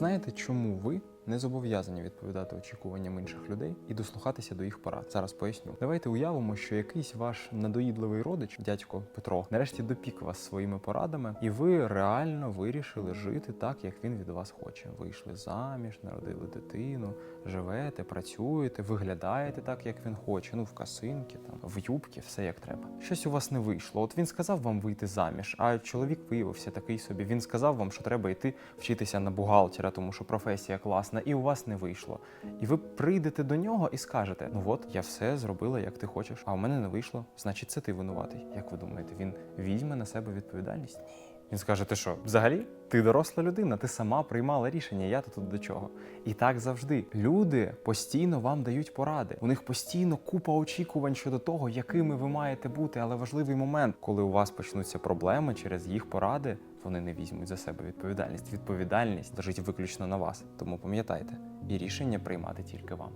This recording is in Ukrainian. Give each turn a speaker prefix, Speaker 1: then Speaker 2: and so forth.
Speaker 1: Знаєте, чому ви не зобов'язані відповідати очікуванням інших людей і дослухатися до їх порад? Зараз поясню. Давайте уявимо, що якийсь ваш надоїдливий родич, дядько Петро, нарешті допік вас своїми порадами, і ви реально вирішили жити так, як він від вас хоче. Вийшли заміж, народили дитину, живете, працюєте, виглядаєте так, як він хоче. Ну, в касинки, там в юбки, все як треба. Щось у вас не вийшло. От він сказав вам вийти заміж, а чоловік виявився такий собі. Він сказав вам, що треба йти вчитися на бухгалтера, тому що професія класна, і у вас не вийшло. І ви прийдете до нього і скажете: Ну от я все зробила, як ти хочеш, а у мене не вийшло. Значить, це ти винуватий. Як ви думаєте, він візьме на себе відповідальність? Ні. Він скаже: ти що, взагалі? Ти доросла людина, ти сама приймала рішення, я тут до чого. І так завжди. Люди постійно вам дають поради. У них постійно купа очікувань щодо того, якими ви маєте бути. Але важливий момент, коли у вас почнуться проблеми через їх поради, вони не візьмуть за себе відповідальність. Відповідальність лежить виключно на вас. Тому пам'ятайте, і рішення приймати тільки вам.